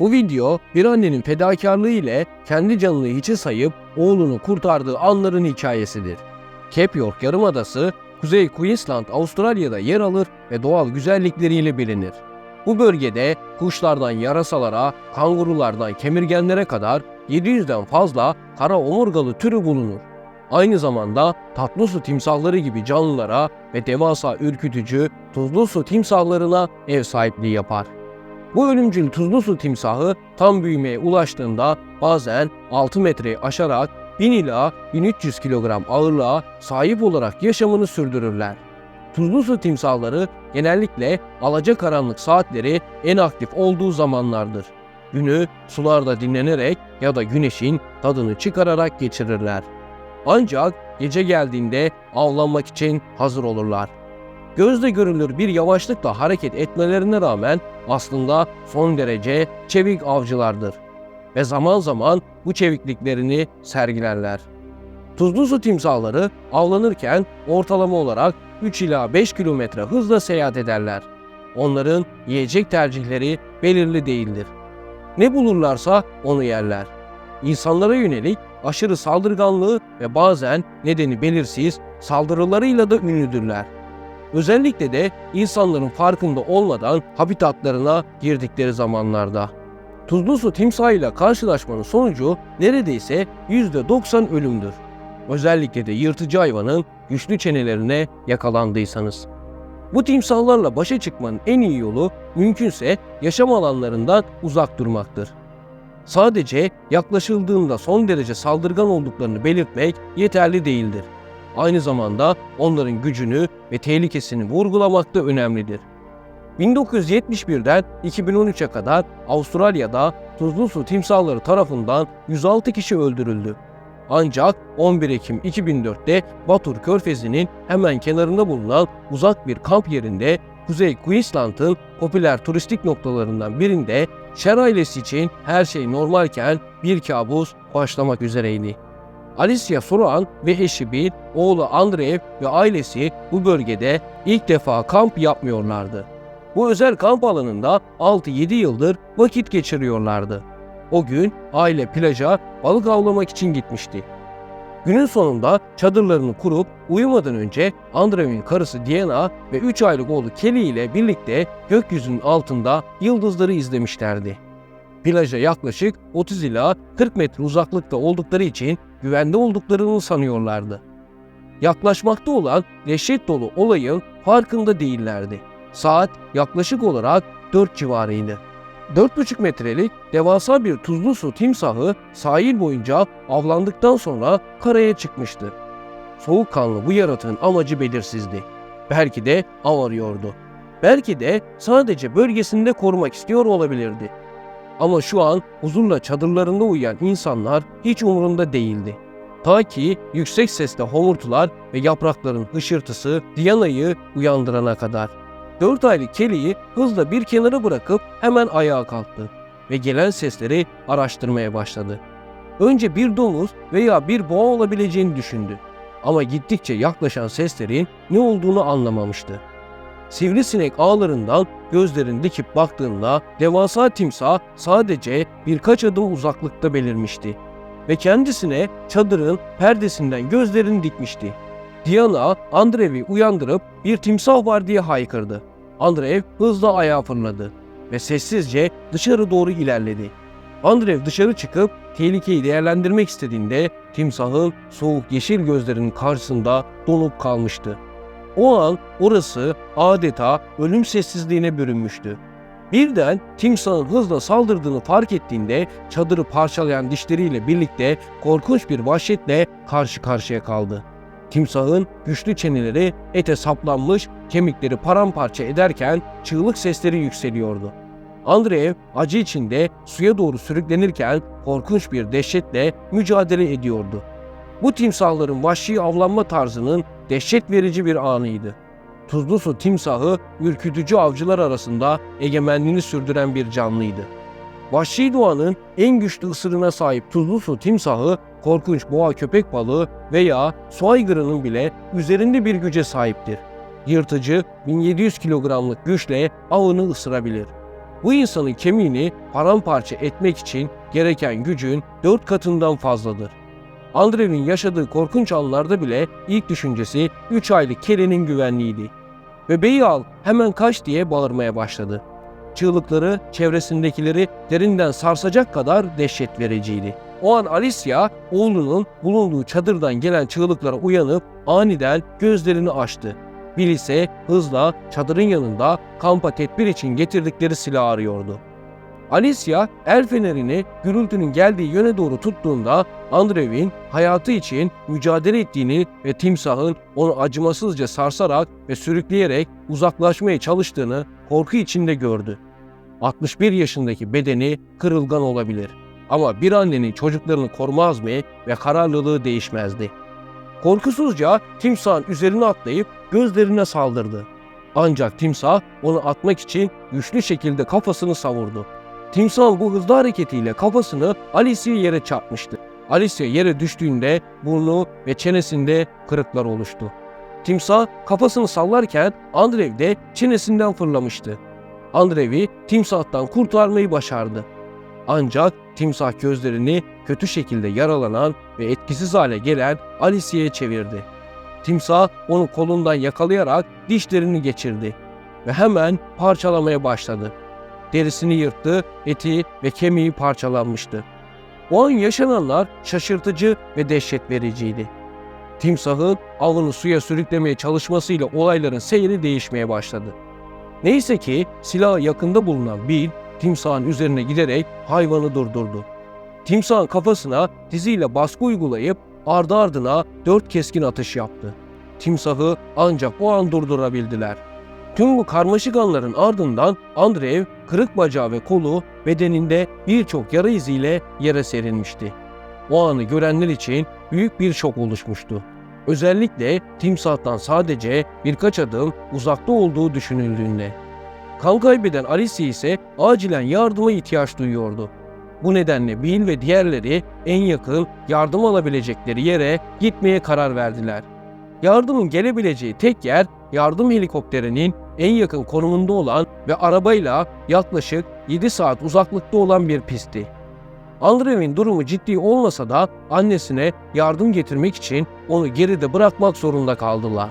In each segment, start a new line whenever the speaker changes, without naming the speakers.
Bu video bir annenin fedakarlığı ile kendi canını hiçe sayıp oğlunu kurtardığı anların hikayesidir. Cape York Yarımadası, Kuzey Queensland, Avustralya'da yer alır ve doğal güzellikleriyle bilinir. Bu bölgede kuşlardan yarasalara, kangurulardan kemirgenlere kadar 700'den fazla kara omurgalı türü bulunur. Aynı zamanda tatlı su timsahları gibi canlılara ve devasa ürkütücü tuzlu su timsahlarına ev sahipliği yapar. Bu ölümcül tuzlu su timsahı tam büyümeye ulaştığında bazen 6 metreyi aşarak 1000 ila 1300 kilogram ağırlığa sahip olarak yaşamını sürdürürler. Tuzlu su timsahları genellikle alacakaranlık saatleri en aktif olduğu zamanlardır. Günü sularda dinlenerek ya da güneşin tadını çıkararak geçirirler. Ancak gece geldiğinde avlanmak için hazır olurlar. Gözle görülür bir yavaşlıkla hareket etmelerine rağmen aslında son derece çevik avcılardır ve zaman zaman bu çevikliklerini sergilerler. Tuzlu su timsahları avlanırken ortalama olarak 3 ila 5 kilometre hızla seyahat ederler. Onların yiyecek tercihleri belirli değildir. Ne bulurlarsa onu yerler. İnsanlara yönelik aşırı saldırganlığı ve bazen nedeni belirsiz saldırılarıyla da ünlüdürler. Özellikle de insanların farkında olmadan habitatlarına girdikleri zamanlarda. Tuzlu su timsahıyla karşılaşmanın sonucu neredeyse %90 ölümdür. Özellikle de yırtıcı hayvanın güçlü çenelerine yakalandıysanız. Bu timsahlarla başa çıkmanın en iyi yolu mümkünse yaşam alanlarından uzak durmaktır. Sadece yaklaşıldığında son derece saldırgan olduklarını belirtmek yeterli değildir. Aynı zamanda onların gücünü ve tehlikesini vurgulamak da önemlidir. 1971'den 2013'e kadar Avustralya'da tuzlu su timsahları tarafından 106 kişi öldürüldü. Ancak 11 Ekim 2004'te Batur Körfezi'nin hemen kenarında bulunan uzak bir kamp yerinde Kuzey Queensland'ın popüler turistik noktalarından birinde Şer ailesi için her şey normalken bir kabus başlamak üzereydi. Alicia Soran ve eşi Bill, oğlu Andreev ve ailesi bu bölgede ilk defa kamp yapmıyorlardı. Bu özel kamp alanında 6-7 yıldır vakit geçiriyorlardı. O gün aile plaja balık avlamak için gitmişti. Günün sonunda çadırlarını kurup uyumadan önce Andrew'in karısı Diana ve 3 aylık oğlu Kelly ile birlikte gökyüzünün altında yıldızları izlemişlerdi. Plaja yaklaşık 30 ila 40 metre uzaklıkta oldukları için güvende olduklarını sanıyorlardı. Yaklaşmakta olan dehşet dolu olayın farkında değillerdi. Saat yaklaşık olarak 4 civarıydı. 4,5 metrelik devasa bir tuzlu su timsahı sahil boyunca avlandıktan sonra karaya çıkmıştı. Soğukkanlı bu yaratığın amacı belirsizdi. Belki de av arıyordu. Belki de sadece bölgesinde korumak istiyor olabilirdi. Ama şu an huzurla çadırlarında uyuyan insanlar hiç umurunda değildi. Ta ki yüksek sesle homurtular ve yaprakların hışırtısı Diana'yı uyandırana kadar. 4 aylık Kelly'yi hızla bir kenara bırakıp hemen ayağa kalktı ve gelen sesleri araştırmaya başladı. Önce bir domuz veya bir boğa olabileceğini düşündü. Ama gittikçe yaklaşan seslerin ne olduğunu anlamamıştı. Sivrisinek ağlarından gözlerini dikip baktığında devasa timsah sadece birkaç adım uzaklıkta belirmişti ve kendisine çadırın perdesinden gözlerini dikmişti. Diana Andrev'i uyandırıp bir timsah var diye haykırdı. Andrev hızla ayağa fırladı ve sessizce dışarı doğru ilerledi. Andrev dışarı çıkıp tehlikeyi değerlendirmek istediğinde timsahın soğuk yeşil gözlerinin karşısında donup kalmıştı. O an orası adeta ölüm sessizliğine bürünmüştü. Birden timsahın hızla saldırdığını fark ettiğinde çadırı parçalayan dişleriyle birlikte korkunç bir vahşetle karşı karşıya kaldı. Timsahın güçlü çeneleri ete saplanmış, kemikleri paramparça ederken çığlık sesleri yükseliyordu. Andreev acı içinde suya doğru sürüklenirken korkunç bir dehşetle mücadele ediyordu. Bu timsahların vahşi avlanma tarzının dehşet verici bir anıydı. Tuzlu su timsahı ürkütücü avcılar arasında egemenliğini sürdüren bir canlıydı. Vahşi doğanın en güçlü ısırına sahip tuzlu su timsahı, korkunç boğa köpek balığı veya su aygırının bile üzerinde bir güce sahiptir. Yırtıcı 1700 kilogramlık güçle avını ısırabilir. bu insanın kemiğini paramparça etmek için gereken gücün dört katından fazladır. Andrew'in yaşadığı korkunç anlarda bile ilk düşüncesi 3 aylık Kelly'nin güvenliğiydi. Ve Beyal hemen kaç diye bağırmaya başladı. Çığlıkları çevresindekileri derinden sarsacak kadar dehşet vericiydi. O an Alicia oğlunun bulunduğu çadırdan gelen çığlıklara uyanıp aniden gözlerini açtı. Bill ise hızla çadırın yanında kampa tedbir için getirdikleri silahı arıyordu. Alicia el fenerini gürültünün geldiği yöne doğru tuttuğunda Andrew'in hayatı için mücadele ettiğini ve timsahın onu acımasızca sarsarak ve sürükleyerek uzaklaşmaya çalıştığını korku içinde gördü. 61 yaşındaki bedeni kırılgan olabilir ama bir annenin çocuklarını korumaz mı ve kararlılığı değişmezdi. Korkusuzca timsahın üzerine atlayıp gözlerine saldırdı. Ancak timsah onu atmak için güçlü şekilde kafasını savurdu. Timsahın bu hızlı hareketiyle kafasını Alice'ye yere çarpmıştı. Alice yere düştüğünde burnu ve çenesinde kırıklar oluştu. Timsah kafasını sallarken Andrew de çenesinden fırlamıştı. Andrew'i timsahtan kurtarmayı başardı. Ancak timsah gözlerini kötü şekilde yaralanan ve etkisiz hale gelen Alice'ye çevirdi. Timsah onu kolundan yakalayarak dişlerini geçirdi ve hemen parçalamaya başladı. Derisini yırttı, eti ve kemiği parçalanmıştı. O an yaşananlar şaşırtıcı ve dehşet vericiydi. Timsahın avını suya sürüklemeye çalışmasıyla olayların seyri değişmeye başladı. Neyse ki silahı yakında bulunan Bill, timsahın üzerine giderek hayvanı durdurdu. Timsahın kafasına diziyle baskı uygulayıp ardı ardına dört keskin atış yaptı. Timsahı ancak o an durdurabildiler. Tüm bu karmaşık anların ardından Andreev kırık bacağı ve kolu bedeninde birçok yara iziyle yere serilmişti. O anı görenler için büyük bir şok oluşmuştu. Özellikle timsahtan sadece birkaç adım uzakta olduğu düşünüldüğünde. Kan kaybeden Alice ise acilen yardıma ihtiyaç duyuyordu. Bu nedenle Bill ve diğerleri en yakın yardım alabilecekleri yere gitmeye karar verdiler. Yardımın gelebileceği tek yer yardım helikopterinin en yakın konumunda olan ve arabayla yaklaşık 7 saat uzaklıkta olan bir pistti. Andrew'in durumu ciddi olmasa da annesine yardım getirmek için onu geride bırakmak zorunda kaldılar.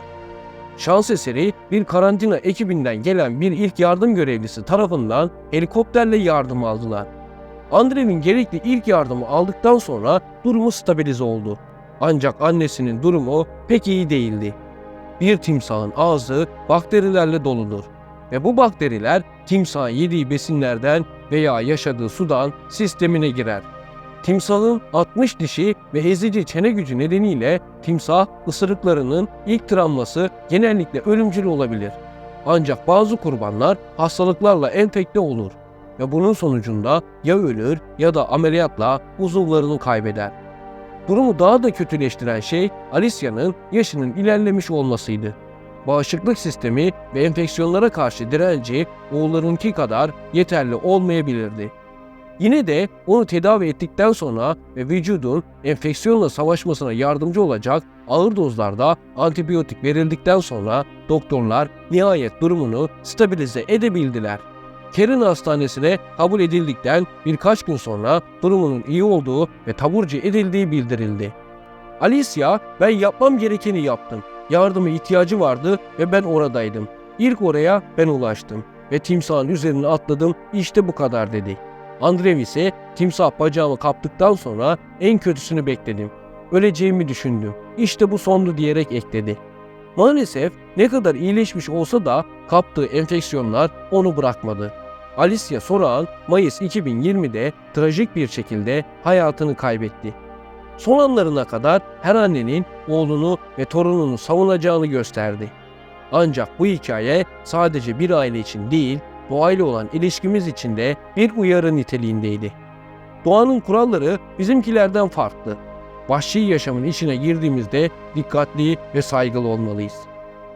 Şans eseri bir karantina ekibinden gelen bir ilk yardım görevlisi tarafından helikopterle yardım aldılar. Andrew'in gerekli ilk yardımı aldıktan sonra durumu stabilize oldu. Ancak annesinin durumu pek iyi değildi. Bir timsahın ağzı bakterilerle doludur ve bu bakteriler timsahın yediği besinlerden veya yaşadığı sudan sistemine girer. Timsahın 60 dişi ve ezici çene gücü nedeniyle timsah ısırıklarının ilk travması genellikle ölümcül olabilir. Ancak bazı kurbanlar hastalıklarla enfekte olur ve bunun sonucunda ya ölür ya da ameliyatla uzuvlarını kaybeder. Durumu daha da kötüleştiren şey Alicia'nın yaşının ilerlemiş olmasıydı. Bağışıklık sistemi ve enfeksiyonlara karşı direnci oğullarınki kadar yeterli olmayabilirdi. Yine de onu tedavi ettikten sonra ve vücudun enfeksiyonla savaşmasına yardımcı olacak ağır dozlarda antibiyotik verildikten sonra doktorlar nihayet durumunu stabilize edebildiler. Kerin Hastanesi'ne kabul edildikten birkaç gün sonra durumunun iyi olduğu ve taburcu edildiği bildirildi. Alicia, ben yapmam gerekeni yaptım. Yardıma ihtiyacı vardı ve ben oradaydım. İlk oraya ben ulaştım ve timsahın üzerine atladım işte bu kadar dedi. Andrev ise timsah bacağımı kaptıktan sonra en kötüsünü bekledim. Öleceğimi düşündüm. İşte bu sondu diyerek ekledi. Maalesef ne kadar iyileşmiş olsa da kaptığı enfeksiyonlar onu bırakmadı. Alicia Sorağan Mayıs 2020'de trajik bir şekilde hayatını kaybetti. Son anlarına kadar her annenin oğlunu ve torununu savunacağını gösterdi. Ancak bu hikaye sadece bir aile için değil, doğayla olan ilişkimiz için de bir uyarı niteliğindeydi. Doğanın kuralları bizimkilerden farklı. Vahşi yaşamın içine girdiğimizde dikkatli ve saygılı olmalıyız.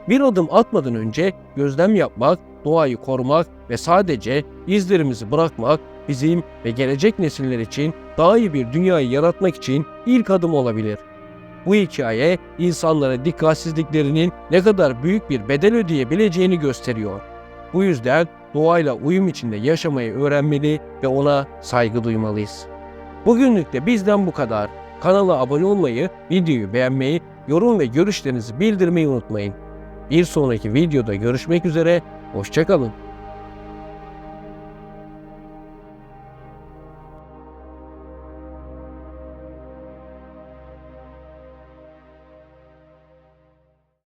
Bir adım atmadan önce gözlem yapmak, doğayı korumak ve sadece izlerimizi bırakmak bizim ve gelecek nesiller için daha iyi bir dünyayı yaratmak için ilk adım olabilir. Bu hikaye insanlara dikkatsizliklerinin ne kadar büyük bir bedel ödeyebileceğini gösteriyor. Bu yüzden doğayla uyum içinde yaşamayı öğrenmeli ve ona saygı duymalıyız. Bugünlük de bizden bu kadar. Kanala abone olmayı, videoyu beğenmeyi, yorum ve görüşlerinizi bildirmeyi unutmayın. Bir sonraki videoda görüşmek üzere, hoşçakalın.